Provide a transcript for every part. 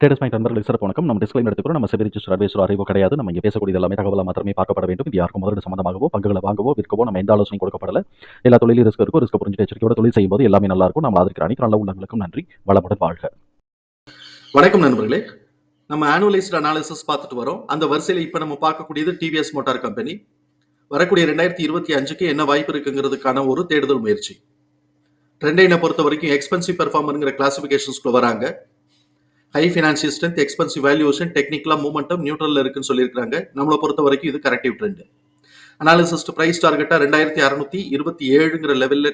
Traders point நண்பர்களுக்கு சிறப்பு வணக்கம். நம்ம டிஸ்கிளைம் எடுத்துக்கிறோம் நம்ம செபி ரிஜிஸ்டர் அட்வைசர் அறிவோ கிடையாது. நம்ம இங்கே பேசக்கூடிய எல்லாமே தகவலாக மாத்திரமே பார்க்கப்பட வேண்டும். இது யாருக்கும் முதலீடு சம்பந்தமாகவோ பங்குகளை வாங்கவோ விற்கவோ நம்ம எந்த ஆலோசனை கொடுக்கப்படல. எல்லா தொழிலும் ரிஸ்க் இருக்கும் ரிஸ்க் புரிஞ்சு எச்சரிக்கையோட தொழில் செய்யும்போது எல்லாமே நல்லா இருக்கும். நம்ம ஆதரிக்கிற அனைத்து நல்ல உள்ளங்களுக்கும் நன்றி. வளமுடன் வாழ்க. வணக்கம் நண்பர்களே. நம்ம ஆனுவலைஸ்ட் அனாலிசிஸ் பார்த்துட்டு வரோம். அந்த வரிசையில் இப்போ நம்ம பார்க்கக்கூடியது டிவிஎஸ் மோட்டார் கம்பெனி வரக்கூடிய ரெண்டாயிரத்தி இருபத்தி அஞ்சுக்கு என்ன வாய்ப்பு இருக்குங்கிறதுக்கான ஒரு தேடுதல் முயற்சி. ட்ரெண்டைனை பொறுத்த வரைக்கும் எக்ஸ்பென்சிவ் பெர்ஃபார்மருங்கிற கிளாசிஃபிகேஷன்ஸ்குள்ள வராங்க. High financial strength expensive valuation டெக்னிக்கலாக மூமெண்டம் நியூட்ரலில் இருக்குன்னு சொல்லியிருக்காங்க நம்மளை பொறுத்த வரைக்கும் இது கரெக்டிவ் ட்ரெண்ட் அனாலிசிஸ்ட் பிரைஸ் டார்கெட்டாக ரெண்டாயிரத்தி அறநூத்தி இருபத்தி ஏழுங்கிற லெவல்ல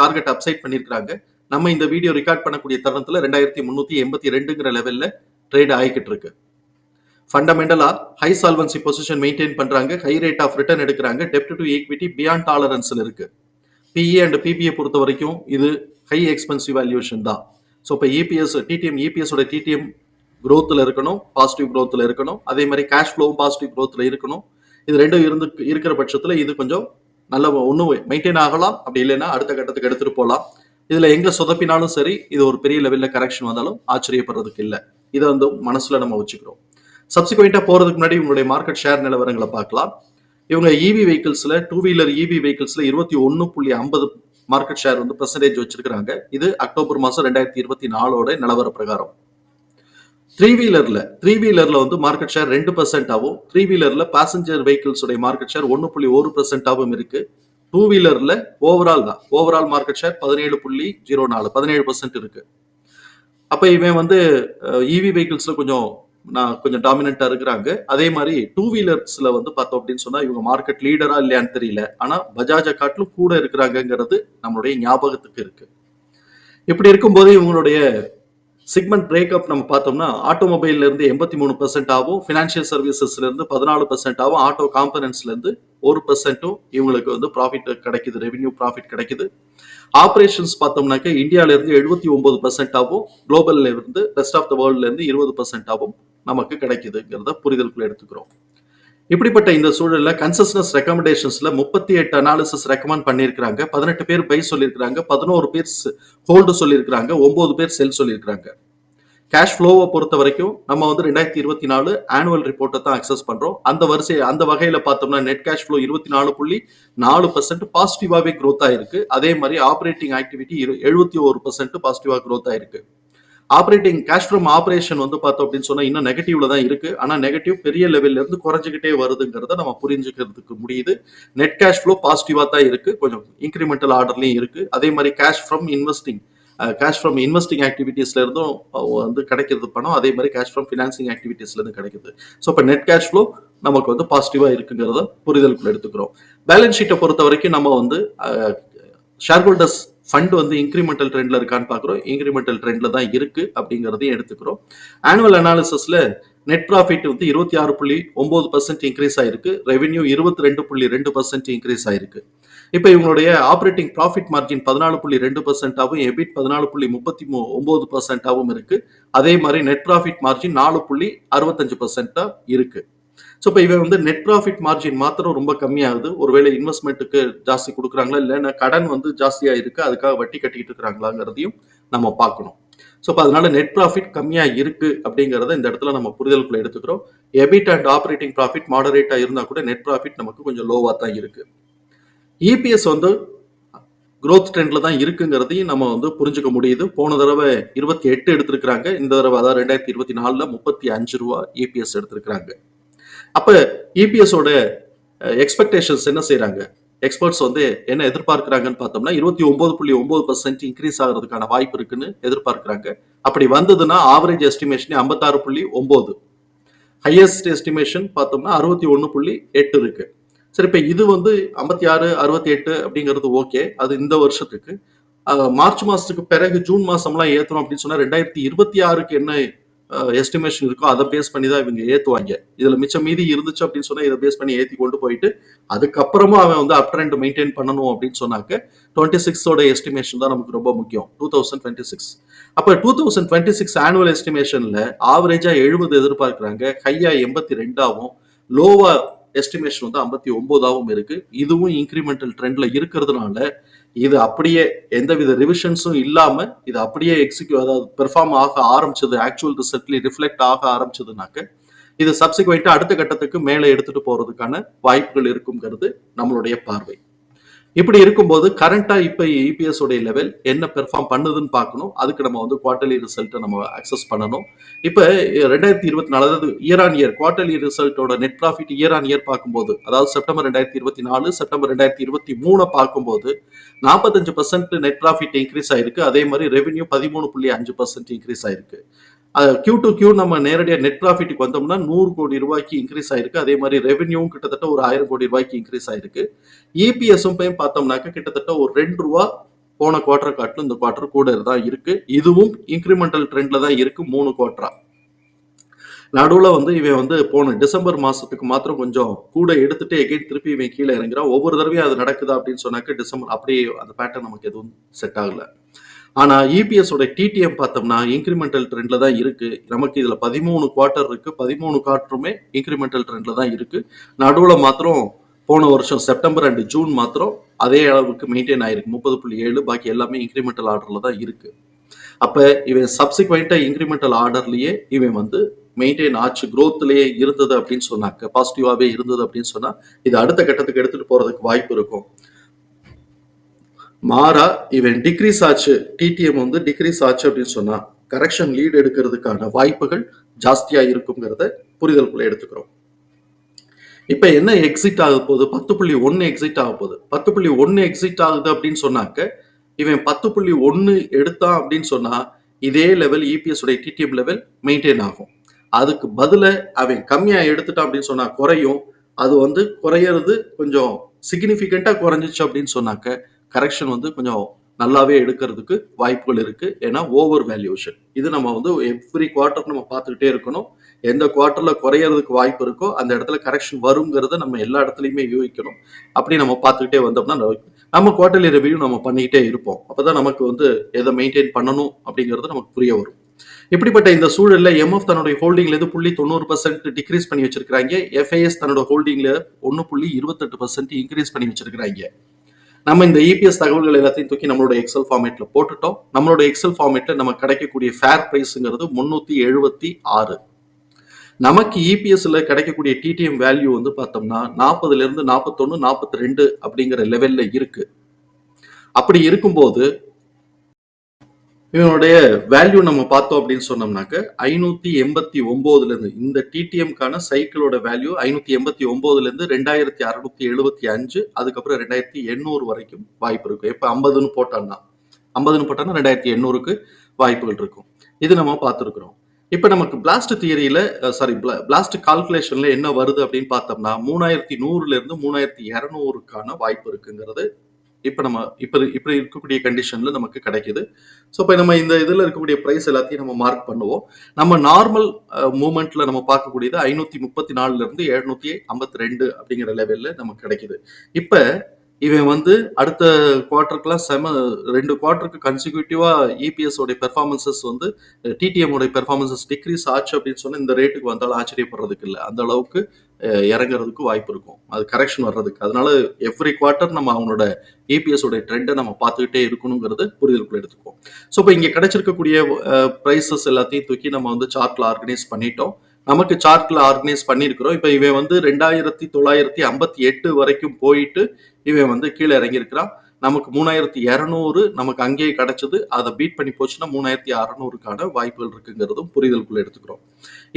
டார்கெட் அப்சைட் பண்ணியிருக்காங்க நம்ம இந்த வீடியோ ரெக்கார்ட் பண்ணக்கூடிய தருணத்தில் ரெண்டாயிரத்தி முந்நூற்றி எண்பத்தி ரெண்டுங்கிற லெவலில் ட்ரேட் ஆகிக்கிட்டு இருக்கு. ஃபண்டமெண்டலாக ஹை சால்வன்சி பொசிஷன் மெயின்டைன் பண்ணுறாங்க ஹை ரேட் ஆஃப் ரிட்டர்ன் எடுக்கிறாங்க. டெப்ட் டு ஈக்விட்டி பியாண்ட் டாலரன்ஸில் இருக்குது பிஇ அண்ட் பிபிஏ பொறுத்த வரைக்கும் இது ஹை எக்ஸ்பென்சிவ் வேல்யூஷன் தான். ஸோ இப்போ இபிஎஸ் டிடிஎம் இபிஎஸோட டிடிஎம் க்ரோத்தில் இருக்கணும் பாசிட்டிவ் க்ரோத்தில் இருக்கணும். அதே மாதிரி கேஷ் ஃப்ளோவும் பாசிட்டிவ் க்ரோத்தில் இருக்கணும். இது ரெண்டும் இருந்து இருக்கிற பட்சத்தில் இது கொஞ்சம் நல்ல ஒன்றும் மெயின்டைன் ஆகலாம். அப்படி இல்லைன்னா அடுத்த கட்டத்துக்கு எடுத்துகிட்டு போகலாம். இதுல எங்க சொதப்பினாலும் சரி இது ஒரு பெரிய லெவல்ல கரெக்ஷன் வந்தாலும் ஆச்சரியப்படுறதுக்கு இல்லை. இதை வந்து மனசுல நம்ம வச்சுக்கிறோம். சப்சிக்வெண்ட்டாக போறதுக்கு முன்னாடி உங்களுடைய மார்க்கெட் ஷேர் நிலவரங்களை பார்க்கலாம். இவங்க இவி வெஹிக்கிள்ஸ்ல டூ வீலர் இவி வெஹிக்கிள்ஸில் இருபத்தி ஒன்னு புள்ளி ஐம்பது மார்க்கெட் ஷேர் வந்து பெர்சன்டேஜ் வச்சிருக்கிறாங்க. இது அக்டோபர் மாதம் ரெண்டாயிரத்தி இருபத்தி நாலோட நிலவர பிரகாரம். த்ரீ வீலரில் த்ரீ வீலரில் வந்து மார்க்கெட் ஷேர் ரெண்டு பர்சன்டாகவும் த்ரீ வீலரில் பேசஞ்சர் வெஹிக்கிள்ஸுடைய மார்க்கெட் ஷேர் ஒன்று புள்ளி ஒரு பர்சன்டாகவும் இருக்கு. டூ வீலரில் ஓவரால் தான். ஓவரால் மார்க்கெட் ஷேர் பதினேழு புள்ளி ஜீரோ நாலு பதினேழு பர்சன்ட் இருக்கு. அப்போ இவன் வந்து இவி வெஹிக்கிள்ஸில் கொஞ்சம் நான் கொஞ்சம் டாமினண்டா இருக்கிறாங்க. அதே மாதிரி டூ வீலர்ஸ்ல வந்து பார்த்தோம் அப்படின்னு சொன்னா இவங்க மார்க்கெட் லீடரா இல்லையான்னு தெரியல. ஆனா பஜாஜை காட்டிலும் கூட இருக்கிறாங்கங்கிறது நம்மளுடைய ஞாபகத்துக்கு இருக்கு. இப்படி இருக்கும்போது இவங்களுடைய சிக்மெண்ட் பிரேக்கப் நம்ம பார்த்தோம்னா ஆட்டோமொபைல்ல இருந்து எண்பத்தி மூணு பர்சன்ட் ஆகும் ஃபினான்ஷியல் சர்வீசஸ்ல இருந்து பதினாலு பர்சன்ட் ஆகும் ஆட்டோ காம்பனன்ஸ்ல இருந்து ஒரு பர்சன்ட்டும் இவங்களுக்கு வந்து ப்ராஃபிட் கிடைக்குது ரெவென்யூ ப்ராஃபிட் கிடைக்குது. ஆப்ரேஷன்ஸ் பார்த்தோம்னாக்க இந்தியால இருந்து எழுபத்தி ஒன்பது பர்சன்ட் ஆகும் குளோபல்ல இருந்து ரெஸ்ட் ஆஃப் த வேர்ல்ட்ல இருந்து இருபது பர்சன்ட் ஆகும். நமக்கு கிடைக்குதுங்கிறத புரிதலுக்குள்ள எடுத்துக்கிறோம். இப்படிப்பட்ட இந்த சூழல்ல கன்சஸ்னஸ் ரெக்கமெண்டேஷன்ஸ்ல முப்பத்தி எட்டு அனாலிசிஸ் ரெக்கமெண்ட் பண்ணியிருக்காங்க பதினெட்டு பேர் பை சொல்லியிருக்கிறாங்க. பதினோரு பேர் ஹோல்டு சொல்லியிருக்கிறாங்க. ஒன்பது பேர் செல் சொல்லியிருக்கிறாங்க. கேஷ் ஃப்ளோவை பொறுத்த வரைக்கும் நம்ம வந்து ரெண்டாயிரத்தி இருபத்தி நாலு ஆனுவல் ரிப்போர்ட்டை தான் அக்சஸ் பண்றோம். அந்த வரிசை அந்த வகையில பார்த்தோம்னா நெட் கேஷ் ஃப்ளோ இருபத்தி நாலு புள்ளி நாலு பர்சன்ட் பாசிட்டிவாவே க்ரோத் ஆயிருக்கு. அதே மாதிரி ஆப்ரேட்டிங் ஆக்டிவிட்டி எழுபத்தி ஒரு பர்சன்ட் பாசிட்டிவா க்ரோத் ஆயிருக்கு. ஆப்ரேட்டிங் கேஷ் ஃப்ரம் ஆப்ரேஷன் வந்து பார்த்தோம் அப்படின்னு சொன்னா இன்னும் நெகட்டிவ்ல தான் இருக்கு. ஆனா நெகட்டிவ் பெரிய லெவல்ல இருந்து குறைஞ்சிக்கிட்டே வருதுங்கிறத நம்ம புரிஞ்சுக்கிறதுக்கு முடியுது. நெட் கேஷ் ஃப்ளோ பாசிட்டிவா தான் இருக்கு. கொஞ்சம் இன்க்ரிமெண்டல் ஆர்டர்லயும் இருக்கு. அதே மாதிரி cash from investing cash from investing ஆக்டிவிட்டீஸ்ல இருந்தும் வந்து கிடைக்கிறது பணம். அதே மாதிரி கேஷ் ஃப்ரம் ஃபினான்சிங் ஆக்டிவிட்டீஸ்ல இருந்து கிடைக்குது. ஸோ இப்போ நெட் கேஷ் ஃப்ளோ நமக்கு வந்து பாசிட்டிவா இருக்குங்கிறத புரிதலுக்குள்ள எடுத்துக்கிறோம். பேலன்ஸ் ஷீட்டை பொறுத்த வரைக்கும் நம்ம வந்து ஷேர் ஹோல்டர்ஸ் ஃபண்ட் வந்து இன்க்ரிமெண்டல் ட்ரெண்ட்ல இருக்கான்னு பார்க்குறோம். இன்க்ரிமெண்டல் ட்ரெண்ட்ல தான் இருக்கு அப்படிங்கிறதையும் எடுத்துக்கிறோம். ஆனுவல் அனாலிசிஸ்ல நெட் ப்ராஃபிட் வந்து இருபத்தி ஆறு புள்ளி ஒன்பது பர்சன்ட் இன்க்ரீஸ் ஆயிருக்கு. ரெவென்யூ இருபத்தி ரெண்டு புள்ளி ரெண்டு பர்சன்ட் இன்க்ரீஸ் ஆயிருக்கு. இப்போ இவங்களுடைய ஆப்ரேட்டிங் ப்ராஃபிட் மார்ஜின் பதினாலு புள்ளி ரெண்டு பர்சன்டாகவும் எபிட் பதினாலு புள்ளி முப்பத்தி மூ ஒம்பது பர்சன்டாகவும் இருக்கு. அதே மாதிரி நெட் ப்ராஃபிட் மார்ஜின் நாலு புள்ளி அறுபத்தஞ்சு பர்சன்டா இருக்கு. ஸோ இப்போ இவன் வந்து நெட் ப்ராஃபிட் மார்ஜின் மாத்திரம் ரொம்ப கம்மியாகுது. ஒருவேளை இன்வெஸ்ட்மெண்ட்டுக்கு ஜாஸ்தி கொடுக்குறாங்களா? இல்லைன்னா கடன் வந்து ஜாஸ்தியாக இருக்குது அதுக்காக வட்டி கட்டிக்கிட்டு இருக்கிறாங்களாங்கிறதையும் நம்ம பார்க்கணும். ஸோ இப்போ அதனால நெட் ப்ராஃபிட் கம்மியாக இருக்கு அப்படிங்கிறத இந்த இடத்துல நம்ம புரிதலுக்குள்ள எடுத்துக்கிறோம். எபிட் அண்ட் ஆப்ரேட்டிங் ப்ராஃபிட் மாடரேட்டாக இருந்தால் கூட நெட் ப்ராஃபிட் நமக்கு கொஞ்சம் லோவாக தான் இருக்கு. இபிஎஸ் வந்து க்ரோத் ட்ரெண்ட்ல தான் இருக்குங்கிறதையும் நம்ம வந்து புரிஞ்சுக்க முடியுது. போன தடவை இருபத்தி எட்டு எடுத்திருக்கிறாங்க. இந்த தடவை அதாவது ரெண்டாயிரத்தி இருபத்தி நாலில் முப்பத்தி அஞ்சு ரூபா இபிஎஸ் எடுத்திருக்கிறாங்க. அப்ப இபிஎஸோட எக்ஸ்பெக்டேஷன்ஸ் என்ன செய்கிறாங்க எக்ஸ்பர்ட்ஸ் வந்து என்ன எதிர்பார்க்கிறாங்கன்னு பார்த்தோம்னா இருபத்தி ஒன்பது புள்ளி ஒன்பது பர்சன்ட் இன்க்ரீஸ் ஆகிறதுக்கான வாய்ப்பு இருக்குன்னு எதிர்பார்க்கிறாங்க. அப்படி வந்ததுன்னா ஆவரேஜ் எஸ்டிமேஷன் ஐம்பத்தாறு புள்ளி ஒன்பது ஹையஸ்ட் எஸ்டிமேஷன் பார்த்தோம்னா அறுபத்தி ஒன்று புள்ளி எட்டு இருக்கு. சரி இப்போ இது வந்து ஐம்பத்தி ஆறு அறுபத்தி எட்டு அப்படிங்கிறது ஓகே அது இந்த வருஷத்துக்கு. மார்ச் மாசத்துக்கு பிறகு ஜூன் மாசம்லாம் ஏற்றணும் அப்படின்னு சொன்னா ரெண்டாயிரத்தி இருபத்தி ஆறுக்கு என்ன எஸ்டிமேஷன் இருக்கோ அதை பேஸ் பண்ணி தான் இவங்க ஏற்றுவாங்க இதில் மிச்சம் மீதி இருந்துச்சு அப்படின்னு சொன்னால் இதை பேஸ் பண்ணி ஏற்றி கொண்டு போயிட்டு அதுக்கப்புறமா அவன் வந்து அப் ட்ரெண்ட் மெயின்டைன் பண்ணணும் அப்படின்னு சொன்னாக்க டுவெண்ட்டி சிக்ஸோட எஸ்டிமேஷன் தான் நமக்கு ரொம்ப முக்கியம். டூ தௌசண்ட் டுவெண்ட்டி சிக்ஸ் அப்போ two thousand twenty six annual எஸ்டிமேஷனில் ஆவரேஜாக எழுபது எதிர்பார்க்குறாங்க ஹையாக எண்பத்தி ரெண்டாவும் லோவாக எஸ்டிமேஷன் வந்து ஐம்பத்தி ஒன்பதாவும் இருக்குது இதுவும் இன்க்ரிமெண்டல் ட்ரெண்டில் இருக்கிறதுனால இது அப்படியே எந்தவித ரிவிஷன்ஸும் இல்லாம இது அப்படியே எக்ஸிக்யூ அதாவது பெர்ஃபார்ம் ஆக ஆரம்பிச்சது ஆக்சுவல் ரிசல்ட்லி ரிஃப்ளெக்ட் ஆக ஆரம்பிச்சதுனாக்க இது சப்சிக்வெண்டா அடுத்த கட்டத்துக்கு மேலே எடுத்துட்டு போறதுக்கான வாய்ப்புகள் இருக்குங்கிறது நம்மளுடைய பார்வை. இப்படி இருக்கும்போது கரண்டா இப்ப இபிஎஸ் உடைய லெவல் என்ன பெர்ஃபார்ம் பண்ணுதுன்னு பார்க்கணும். அதுக்கு நம்ம வந்து குவார்டர்லி ரிசல்ட்டை நம்ம அக்சஸ் பண்ணணும். இப்ப ரெண்டாயிரத்தி இருபத்தி நாலு அதாவது year on year quarterly ரிசல்ட்டோட net profit year on year பார்க்கும்போது அதாவது செப்டம்பர் ரெண்டாயிரத்தி இருபத்தி நாலு செப்டம்பர் ரெண்டாயிரத்தி இருபத்தி மூணு பார்க்கும்போது நாற்பத்தஞ்சு பர்சன்ட் நெட் ப்ராஃபிட் இன்க்ரீஸ் ஆயிருக்கு. அதே மாதிரி ரெவென்யூ பதிமூணு புள்ளி அஞ்சு பர்சன்ட் இன்க்ரீஸ் ஆயிருக்கு. கியூ டு கியூ நம்ம நேரடியாக நெட் ப்ராஃபிட்டுக்கு வந்தோம்னா நூறு கோடி ரூபாய்க்கு இன்க்ரீஸ் ஆயிருக்கு. அதே மாதிரி ரெவென்யூவும் கிட்டத்தட்ட ஒரு ஆயிரம் கோடி ரூபாய்க்கு இன்க்ரீஸ் ஆயிருக்கு. இபிஎஸும் போய் பார்த்தோம்னாக்க கிட்டத்தட்ட ஒரு ரெண்டு ரூபா போன குவார்டர் காட்டிலும் இந்த குவார்டர் கூட தான் இருக்கு. இதுவும் இன்க்ரிமெண்டல் ட்ரெண்ட்ல தான் இருக்கு மூணு குவார்டரா நடுவில் வந்து இவன் வந்து போன டிசம்பர் மாதத்துக்கு மாத்திரம் கொஞ்சம் கூட எடுத்துட்டு எகைன் திருப்பி இவன் கீழே இறங்குறான். ஒவ்வொரு தடவையும் அது நடக்குதா அப்படின்னு சொன்னாக்க டிசம்பர் அப்படியே அந்த பேட்டர்ன் நமக்கு எதுவும் செட் ஆகலை. ஆனால் இபிஎஸோட டிடிஎம் பார்த்தோம்னா இன்க்ரிமெண்டல் ட்ரெண்டில் தான் இருக்குது நமக்கு இதில் பதிமூணு குவார்ட்டர் இருக்குது பதிமூணு குவார்ட்டருமே இன்க்ரிமெண்டல் ட்ரெண்டில் தான் இருக்குது நடுவில் மாத்திரம் போன வருஷம் செப்டம்பர் அண்ட் ஜூன் மாத்திரம் அதே அளவுக்கு மெயின்டைன் ஆயிருக்கு. முப்பது புள்ளி ஏழு பாக்கி எல்லாமே இன்க்ரிமெண்டல் ஆர்டரில் தான் இருக்கு. அப்போ இவன் சப்சிக்வெண்ட்டாக இன்க்ரிமெண்டல் ஆர்டர்லேயே இவன் வந்து மெயின்டைன் ஆச்சு க்ரோத்லேயே இருந்தது அப்படின்னு சொன்னாக்க பாசிட்டிவாகவே இருந்தது அப்படின்னு சொன்னால் இது அடுத்த கட்டத்துக்கு எடுத்துகிட்டு போகிறதுக்கு வாய்ப்பு இருக்கும். மாறா இவன் டிக்ரீஸ் ஆச்சு. டிடிஎம் வந்து டிக்ரீஸ் ஆச்சு அப்படின்னு சொன்னா கரெக்ஷன் லீட் எடுக்கிறதுக்கான வாய்ப்புகள் ஜாஸ்தியா இருக்குங்கிறத புரிதலுக்குள்ள எடுத்துக்கிறோம். இப்ப என்ன எக்ஸிட் ஆக போகுது? பத்து புள்ளி ஒன்னு எக்ஸிட் ஆக போகுது. பத்து புள்ளி ஒன்னு எக்ஸிட் ஆகுது அப்படின்னு சொன்னாக்க இவன் பத்து புள்ளி ஒன்னு எடுத்தான் அப்படின்னு சொன்னா இதே லெவல் இபிஎஸ் உடைய டிடிஎம் லெவல் மெயின்டைன் ஆகும். அதுக்கு பதில அவன் கம்மியா எடுத்துட்டான் அப்படின்னு சொன்னா குறையும். அது வந்து குறையிறது கொஞ்சம் சிக்னிஃபிகண்டா குறைஞ்சிச்சு அப்படின்னு சொன்னாக்க கரெக்ஷன் வந்து கொஞ்சம் நல்லாவே எடுக்கிறதுக்கு வாய்ப்புகள் இருக்கு. ஏன்னா ஓவர் வேல்யூஷன் இது நம்ம வந்து எவ்ரி குவார்ட்டர் நம்ம பார்த்துக்கிட்டே இருக்கணும். எந்த குவார்ட்டர்ல குறையறதுக்கு வாய்ப்பு இருக்கோ அந்த இடத்துல கரெக்ஷன் வருங்கிறத நம்ம எல்லா இடத்துலையுமே யூகிக்கணும். அப்படி நம்ம பார்த்துக்கிட்டே வந்தோம்னா நம்ம- குவார்டர்லி ரிவ்யூ நம்ம பண்ணிக்கிட்டே இருப்போம். அப்பதான் நமக்கு வந்து எதை மெயின்டைன் பண்ணணும் அப்படிங்கிறது நமக்கு புரிய வரும். இப்படிப்பட்ட இந்த சூழல்ல எம்எஃப் தன்னுடைய ஹோல்டிங்ல இருந்து புள்ளி தொண்ணூறு பர்சன்ட் டிக்ரீஸ் பண்ணி வச்சிருக்காங்க எஃப்ஐஎஸ் தன்னோட ஹோல்டிங்ல ஒன்னு புள்ளி இருபத்தெட்டு பர்சன்ட் இன்க்ரீஸ் பண்ணி வச்சிருக்காங்க நம்ம இந்த இபிஎஸ் தகவல்கள் எல்லாத்தையும் தூக்கி நம்மளோட எக்ஸல் ஃபார்மேட்ல போட்டுட்டோம். நம்மளோட எக்ஸல் ஃபார்மேட்ல நம்ம கிடைக்கக்கூடிய ஃபேர் பிரைஸ்ங்கிறது முன்னூத்தி எழுபத்தி ஆறு. நமக்கு இபிஎஸ்ல கிடைக்கக்கூடிய டிடிஎம் வேல்யூ வந்து பார்த்தோம்னா நாற்பதுல இருந்து நாற்பத்தொன்னு நாற்பத்தி ரெண்டு அப்படிங்கிற லெவல்ல இருக்கு. அப்படி இருக்கும்போது இவனுடைய வேல்யூ நம்ம பார்த்தோம் அப்படின்னு சொன்னோம்னாக்க ஐநூத்தி எண்பத்தி ஒன்பதுல இருந்து இந்த டிடிஎம்கான சைக்கிளோட வேல்யூ ஐநூத்தி எண்பத்தி ஒன்பதுல இருந்து ரெண்டாயிரத்தி அறுநூத்தி எழுபத்தி அஞ்சு அதுக்கப்புறம் ரெண்டாயிரத்தி எண்ணூறு வரைக்கும் வாய்ப்பு இருக்கும். இப்ப ஐம்பதுன்னு போட்டான்னா ஐம்பதுன்னு போட்டான்னா ரெண்டாயிரத்தி எண்ணூறுக்கு வாய்ப்புகள் இருக்கும். இது நம்ம பார்த்துருக்குறோம். இப்ப நமக்கு பிளாஸ்ட் தியரியில சாரி பிளாஸ்ட் கால்குலேஷன்ல என்ன வருது அப்படின்னு பார்த்தோம்னா மூணாயிரத்தி நூறுல இருந்து மூணாயிரத்தி இரநூறுக்கான வாய்ப்பு இருக்குங்கிறது இப்ப நம்ம இப்ப இப்படி இருக்கக்கூடிய கண்டிஷன்ல நமக்கு கிடைக்குது. ஸோ இப்போ நம்ம இந்த இதில் இருக்கக்கூடிய ப்ரைஸ் எல்லாத்தையும் நம்ம மார்க் பண்ணுவோம். நம்ம நார்மல் மூமெண்ட்ல நம்ம பார்க்கக்கூடியது ஐநூத்தி முப்பத்தி நாலுல இருந்து எழுநூத்தி ஐம்பத்தி ரெண்டு அப்படிங்கிற லெவல்ல நமக்கு கிடைக்குது. இப்போ இவன் வந்து அடுத்த குவார்ட்டருக்குலாம் செம ரெண்டு குவார்ட்டருக்கு கன்சிக்யூட்டிவாக இபிஎஸ் உடைய பெர்ஃபார்மன்சஸ் வந்து டிடிஎம் உடைய பெர்ஃபார்மன்சஸ் டிக்ரீஸ் ஆச்சு அப்படின்னு சொன்னால் இந்த ரேட்டுக்கு வந்தாலும் ஆச்சரியப்படுறதுக்கு இல்லை. அந்த அளவுக்கு இறங்குறதுக்கு வாய்ப்பு இருக்கும். அது கரெக்ஷன் வர்றதுக்கு. அதனால எவ்ரி குவார்ட்டர் நம்ம அவனோட இபிஎஸ் உடைய ட்ரெண்டை நம்ம பார்த்துக்கிட்டே இருக்கணுங்கிறது புரிதலுக்குள்ள எடுத்துக்குவோம். ஸோ இப்போ இங்கே கிடைச்சிருக்கக்கூடிய ப்ரைஸஸ் எல்லாத்தையும் தூக்கி நம்ம வந்து சார்ட்ல ஆர்கனைஸ் பண்ணிட்டோம். நமக்கு சார்ட்ல ஆர்கனைஸ் பண்ணியிருக்கிறோம். இப்போ இவன் வந்து ரெண்டாயிரத்தி தொள்ளாயிரத்தி ஐம்பத்தி எட்டு வரைக்கும் போயிட்டு இவன் வந்து கீழே இறங்கியிருக்கிறான். நமக்கு மூணாயிரத்தி இரநூறு நமக்கு அங்கேயே கிடைச்சது. அதை பீட் பண்ணி போச்சுன்னா மூணாயிரத்தி அறநூறுக்கான வாய்ப்புகள் இருக்குங்கிறதும் புரிதலுக்குள்ள எடுத்துக்கிறோம்.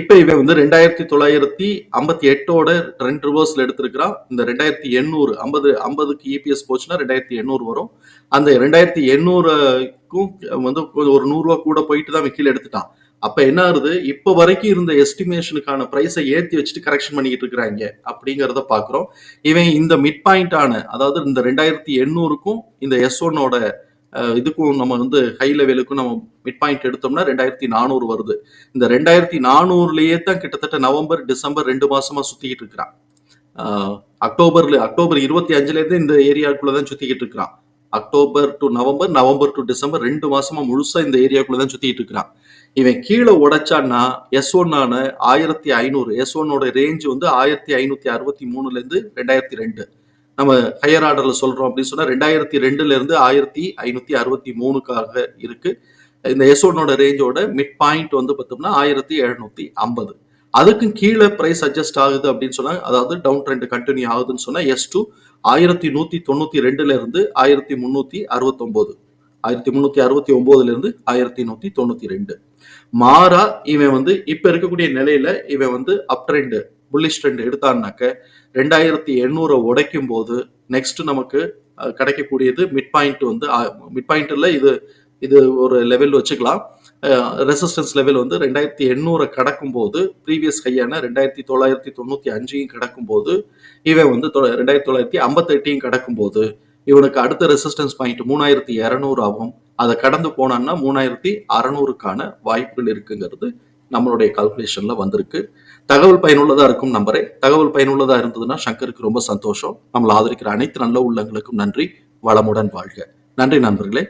இப்போ இவன் வந்து ரெண்டாயிரத்தி தொள்ளாயிரத்தி ஐம்பத்தி எட்டோட ரெண்டு ரிவர்ஸ்ல எடுத்திருக்கிறான். இந்த ரெண்டாயிரத்தி எண்ணூறு ஐம்பது ஐம்பதுக்கு இபிஎஸ் போச்சுன்னா ரெண்டாயிரத்தி எண்ணூறு வரும். அந்த ரெண்டாயிரத்தி எண்ணூறுக்கும் வந்து ஒரு நூறுரூவா கூட போயிட்டு தான் அவன் கீழே எடுத்துட்டான். அப்ப என்ன ஆகுது இப்ப வரைக்கும் இருந்த எஸ்டிமேஷனுக்கான பிரைஸை ஏத்தி வச்சுட்டு கரெக்ஷன் பண்ணிக்கிட்டு இருக்கிறாங்க அப்படிங்கறத பாக்குறோம். இவன் இந்த மிட் பாயிண்டான அதாவது இந்த ரெண்டாயிரத்தி எண்ணூறுக்கும் இந்த எஸ் ஒன்னோட இதுக்கும் நம்ம வந்து ஹை லெவலுக்கும் நம்ம மிட் பாயிண்ட் எடுத்தோம்னா ரெண்டாயிரத்தி நானூறு வருது. இந்த ரெண்டாயிரத்தி நானூறுலயே தான் கிட்டத்தட்ட நவம்பர் டிசம்பர் ரெண்டு மாசமா சுத்திக்கிட்டு இருக்கிறான். அக்டோபர்ல அக்டோபர் இருபத்தி அஞ்சுல இருந்து இந்த ஏரியாக்குள்ளதான் சுத்திக்கிட்டு இருக்கிறான். October to November November to December ரெண்டு மாசமா முழுசா இந்த ஏரியாக்குள்ள தான் சுத்திட்டு இருக்கிறான். இவன் கீழே உடைச்சான்னா எஸ் ஒன்னான ஆயிரத்தி ஐநூறு எஸ் ஒன்னோட ரேஞ்ச் வந்து ஆயிரத்தி ஐநூத்தி அறுபத்தி மூணுல இருந்து ரெண்டாயிரத்தி ரெண்டு. நம்ம ஹையர் ஆர்டர்ல சொல்றோம் அப்படின்னு சொன்னா ரெண்டாயிரத்தி ரெண்டுல இருந்து ஆயிரத்தி ஐநூத்தி அறுபத்தி மூணுக்காக இருக்கு. இந்த எஸ் ஒன்னோட ரேஞ்சோட மிட் பாயிண்ட் வந்து பார்த்தோம்னா ஆயிரத்தி எழுநூத்தி ஐம்பது. அதுக்கும் கீழே ப்ரைஸ் அட்ஜஸ்ட் ஆகுது அப்படின்னு சொன்னாங்க அதாவது டவுன் ட்ரெண்ட் கண்டினியூ ஆகுதுன்னு சொன்னால் எஸ் டூ ஆயிரத்தி நூற்றி தொண்ணூற்றி ரெண்டுல இருந்து ஆயிரத்தி முந்நூற்றி அறுபத்தொம்போது. ஆயிரத்தி முந்நூற்றி அறுபத்தி ஒம்போதுலேருந்து ஆயிரத்தி நூற்றி தொண்ணூற்றி ரெண்டு. மாறா இவன் வந்து இப்போ இருக்கக்கூடிய நிலையில இவன் வந்து அப் ட்ரெண்டு புல்லிஷ் ட்ரெண்ட் எடுத்தான்னாக்க ரெண்டாயிரத்தி எண்ணூறை உடைக்கும் போது நெக்ஸ்ட் நமக்கு கிடைக்கக்கூடியது மிட் பாயிண்ட் வந்து மிட் பாயிண்ட்ல இது இது ஒரு லெவல் வச்சுக்கலாம். ரெசிஸ்டன்ஸ் லெவல் வந்து ரெண்டாயிரத்தி எண்ணூறை கடக்கும் போது ப்ரீவியஸ் ஹையான ரெண்டாயிரத்தி தொள்ளாயிரத்தி தொண்ணூற்றி அஞ்சையும் கடக்கும் போது இவன் வந்து ரெண்டாயிரத்தி தொள்ளாயிரத்தி ஐம்பத்தெட்டையும் கடக்கும் போது இவனுக்கு அடுத்த ரெசிஸ்டன்ஸ் பாயிண்ட் மூணாயிரத்தி இரநூறு ஆகும். அதை கடந்து போனான்னா மூணாயிரத்தி அறநூறுக்கான வாய்ப்புகள் இருக்குங்கிறது நம்மளுடைய கால்குலேஷன்ல வந்திருக்கு. தகவல் பயனுள்ளதா இருக்கும் நம்பரே தகவல் பயனுள்ளதா இருந்ததுன்னா சங்கருக்கு ரொம்ப சந்தோஷம். நம்மளை ஆதரிக்கிற அனைத்து நல்ல உள்ளங்களுக்கும் நன்றி. வளமுடன் வாழ்க. நன்றி நண்பர்களே.